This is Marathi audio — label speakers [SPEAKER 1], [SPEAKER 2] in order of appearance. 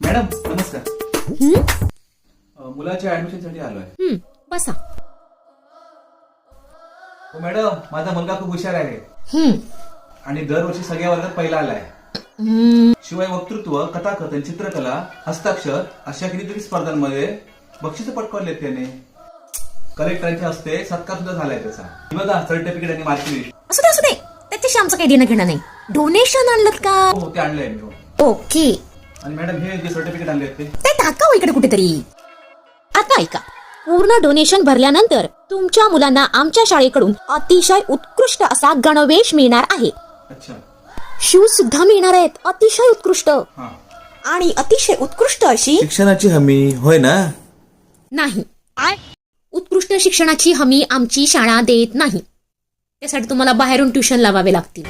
[SPEAKER 1] मॅडम नमस्कार. अ, मुलाच्या ऍडमिशनसाठी आलोय.
[SPEAKER 2] हं, बसा.
[SPEAKER 1] हो मॅडम माझा मुलगा खूप हुशार आहे.
[SPEAKER 2] हं,
[SPEAKER 1] आणि दरवर्षी सगळ्या वर्गात पहिला आलाय.
[SPEAKER 2] हं,
[SPEAKER 1] शिवाय वक्तृत्व कथाकथन चित्रकला हस्ताक्षर अशा कितीतरी स्पर्धांमध्ये बक्षीस पटकावले त्याने. कलेक्टरांच्या हस्ते सत्कार सुद्धा झालाय त्याचा. हे बघा सर्टिफिकेट आणि मार्कशीट
[SPEAKER 2] असू दे असू दे. त्याच्याशी आमचं काही देणं घेणं नाही. डोनेशन आणलं का?
[SPEAKER 1] हो हो, ते आणलंय मी हो.
[SPEAKER 2] ओके
[SPEAKER 1] आणि मॅडम हे जे सर्टिफिकेट आणले ते?
[SPEAKER 2] ते टाका हो इकडे कुठेतरी. आता ऐका. पूर्ण डोनेशन भरल्यानंतर तुमच्या मुलांना आमच्या शाळेकडून अतिशय उत्कृष्ट असा गणवेश मिळणार आहे.
[SPEAKER 1] अच्छा.
[SPEAKER 2] शूज सुद्धा मिळणार आहेत. अतिशय उत्कृष्ट.
[SPEAKER 1] हा.
[SPEAKER 2] आणि अतिशय उत्कृष्ट अशी
[SPEAKER 1] शिक्षणाची हमी होय ना?
[SPEAKER 2] नाही. उत्कृष्ट शिक्षणाची हमी आमची शाळा देत नाही. त्यासाठी तुम्हाला बाहेरून ट्युशन लावावे लागतील.